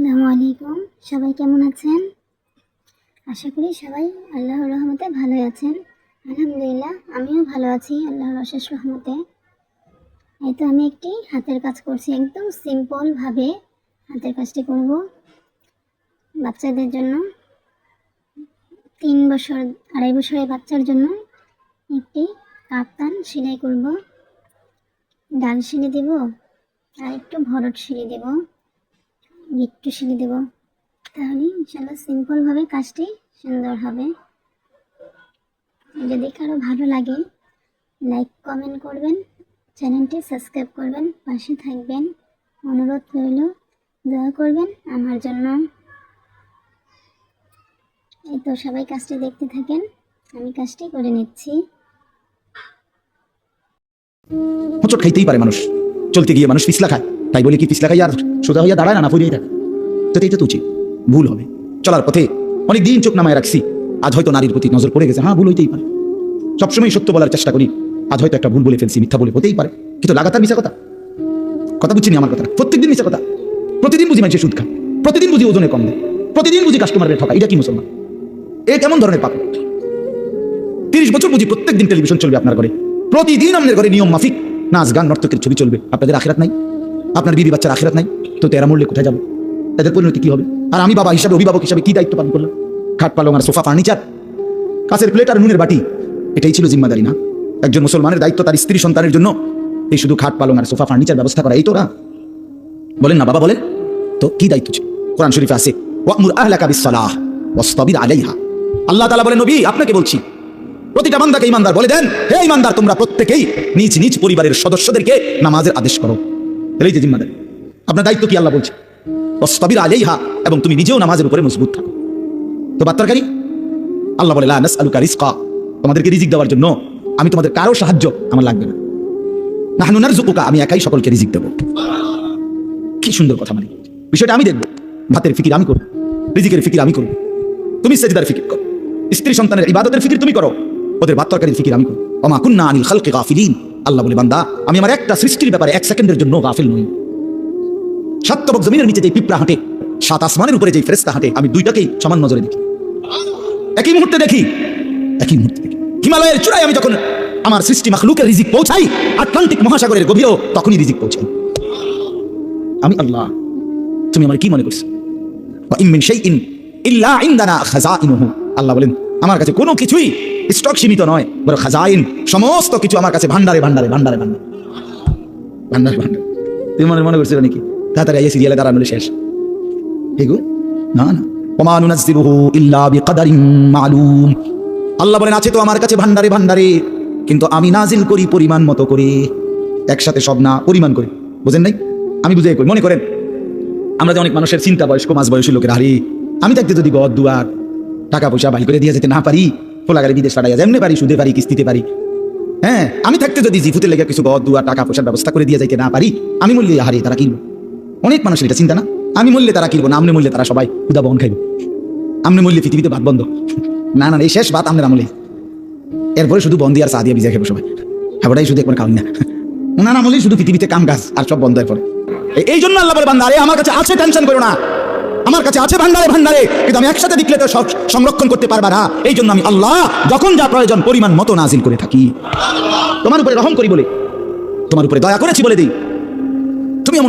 আসসালামু আলাইকুম। সবাই কেমন আছেন? আশা করি সবাই আল্লাহর রহমতে ভালো আছেন। আলহামদুলিল্লাহ, আমিও ভালো আছি আল্লাহর অশেষ রহমতে। এই তো আমি একটি হাতের কাজ করছি, একদম সিম্পলভাবে হাতের কাজটি করব বাচ্চাদের জন্য। তিন বছর, আড়াই বছরের বাচ্চার জন্য একটি কাপ্তান সেলাই করব। ডাল সিলি দেব, আর একটু ভরট সিলি দেব। একটু সিলি দেব। তাহলে ইনশাল্লাহ সিম্পলভাবে কাজটি সুন্দর হবে। যদি কারও ভালো লাগে লাইক কমেন্ট করবেন, চ্যানেলটি সাবস্ক্রাইব করবেন, পাশে থাকবেন। অনুরোধ রইল, দয়া করবেন আমার জন্য। এই তো সবাই কাজটি দেখতে থাকেন, আমি কাজটি করে নিচ্ছি। হোঁচট খাইতেই পারে মানুষ, চলতে গিয়ে মানুষ পিছলা খায়। তাই বলে কি, পিছলা খাই আর সোজা হইয়া দাঁড়ায় না না ফুরিয়ে থাকে তো তো উচিত। ভুল হবে। চলার পথে অনেক দিন চোখ নামায় রাখছি। আজ হয়তো নারীর প্রতি নজর পড়ে গেছে। হ্যাঁ ভুল হইতেই পারে। সবসময় সত্য বলার চেষ্টা করি। আজ হয়তো একটা ভুল বলে ফেলছি, মিথ্যা বলে হতেই পারে। কিন্তু লাগাতার মিশা কথা। কথা বুঝছিনি আমার কথা প্রত্যেকদিন মিশা কথা। প্রতিদিন বুঝি মানুষের সুদ খায়। প্রতিদিন বুঝি ওজনে কম দেয়। প্রতিদিন বুঝি কাস্টমারের ঠকা এটা কি মুসলমান? এ কেমন ধরনের পাপ? তিরিশ বছর বুঝি প্রত্যেকদিন টেলিভিশন চলবে আপনার ঘরে। প্রতিদিন আপনার ঘরে নিয়ম মাফিক। নাচ, গান, নর্তকের ছবি চলবে। আপনাদের আখিরাত নাই? আপনার বিবি বাচ্চার আখিরাত নাই, তো তেরা মূল্যে কোথায় যাবে? তাদের পরিণতি কি হবে? আর আমি বাবা হিসাবে, অভিভাবক হিসাবে কি দায়িত্ব পালন করলাম? খাট পালং আর সোফা, ফার্নিচার কাছের প্লেট আর নুনের বাটি, এটাই ছিল জিম্মাদারি না? একজন মুসলমানের দায়িত্ব তার স্ত্রী সন্তানের জন্য, এই শুধু খাট পালং আর সোফা, ফার্নিচার ব্যবস্থা করা, এই তো না? বলেন না বাবা, বলেন। তো কি দায়িত্ব ছিল? কোরআন শরীফে আছে, ওয়ামুর আহলাকা বিসসালাহ, ওয়াসতাবির আলাইহা। আল্লাহ তাআলা বলেন, নবী, আপনাকে বলছি, প্রতিটা বান্দাকে ইমানদার বলে দেন, হে ইমানদার তোমরা প্রত্যেকেই নিজ নিজ পরিবারের সদস্যদেরকে নামাজের আদেশ করো। এটাই যে জিম্মাদারি, আপনার দায়িত্ব কি আল্লাহ বলছে? ওয়াসতাবির আলাইহা, এবং তুমি নিজেও নামাজের উপরে মজবুত থাকো। তো বাত্তারকারী, আল্লাহ বলে, লা নাসআলুকা রিজকা, তোমাদেরকে রিজিক দেওয়ার জন্য আমি তোমাদের কারও সাহায্য আমার লাগবে না। নাহনু নারযুকুকা, আমি একাই সকলকে রিজিক দেবো। কি সুন্দর কথা মানে। বিষয়টা আমি দেখব, ভাতের ফিকির আমি করব, রিজিকের ফিকির আমি করব, তুমি সেজদার ফিকির করো, স্ত্রী সন্তানের ইবাদতের ফিকির তুমি করো, ওদের ভাত ফিকির আমি করো অমা কুন্না আনিল খালকে গাফিলিন আল্লাহ বলে, বান্দা, আমি আমার একটা সৃষ্টির ব্যাপারে এক সেকেন্ডের জন্য গাফিল নই। সাতবক জমিনের নিচে যে পিঁপড়া হাঁটে, সাত আসমানের উপরে যে ফেরেস্তা হাঁটে, আমি দুইটাকেই সমান নজরে দেখি। একই মুহূর্তে দেখি, একই মুহূর্তে দেখি। হিমালয়ের চূড়ায় আমি যখন আমার সৃষ্টি মাখলুকের রিজিক পৌঁছাই, আটলান্টিক মহাসাগরের গভীরেও তখনই রিজিক পৌঁছাই। আমি আল্লাহ, তুমি আমার কি মনে করছ? ওয়া ইম মিন শাইইন ইল্লা ইনদানা খাজাইনুহু। আল্লাহ বলেন আমার কাছে কোনো কিছুই স্টক সীমিত নয় বড় খাজাইন, সমস্ত কিছু আমার কাছে ভান্ডারে ভান্ডারে ভান্ডারে ভান্ডারে ভান্ডারে ভান্ডারে তুমি মনে মনে করছ নাকি? তাড়াতাড়ি এই সিরিয়ালে দাঁড়ানো শেষ। এগো না না। ওমা নুনাজ্জিলুহু ইল্লা বিকাদারিন মালুম। আল্লাহ বলেন, আছে তো আমার কাছে ভান্ডারে ভান্ডারে কিন্তু আমি নাজিল করি পরিমাণ মতো করে। একসাথে সব না, পরিমাণ করে। বুঝেন নাই? আমি বুঝে করি। মনে করেন, আমরা যে অনেক মানুষের চিন্তা বয়স্ক মাঝ বয়সী লোকের, হারি। আমি থাকতে যদি গদ, দুয়ার টাকা পয়সা বাই করে দিয়ে যেতে না পারি, ফোলাগারে বিদেশ পাঠাইয়া যেমনি পারি, সুদে পারি, কিস্তিতে পারি। হ্যাঁ আমি থাকতে যদি জিফুতে লেগে কিছু গদ দুয়ার টাকা পয়সার ব্যবস্থা করে দিয়ে যাইতে না পারি, আমি মূল্যে হারি তারা কিনবো। অনেক মানুষের এটা চিন্তা না? আমি মূল্যে তারা কিনবো না, আমনে মূল্যে তারা সবাই ক্ষুদা বহন খাইব। আমনে মূল্যে পৃথিবীতে ভাত বন্ধ। না না এই শেষ ভাত আমনের আমলে এরপরে শুধু বন্দি আর চা দিয়ে ভিজা খাব সবাই। হ্যাঁ শুধু একবার খাওয়াই না। ওনার আমলেই শুধু পৃথিবীতে কাম কাজ আর সব বন্ধ এরপরে। এই জন্য আল্লাহ বলে বান্দা আরে আমার কাছে আছে, টেনশন করো না। আমার কাছে আছে ভান্ডারে ভান্ডারে। কিন্তু আমি একসাথে দেখলে তো সংরক্ষণ করতে পারবা না হ্যাঁ? এই জন্য আমি আল্লাহ যখন যা প্রয়োজন পরিমাণ মতো নাজিল করে থাকি। তোমার উপরে রহম করি বলে, তোমার উপরে দয়া করেছি বলে দিই। তুমি এমন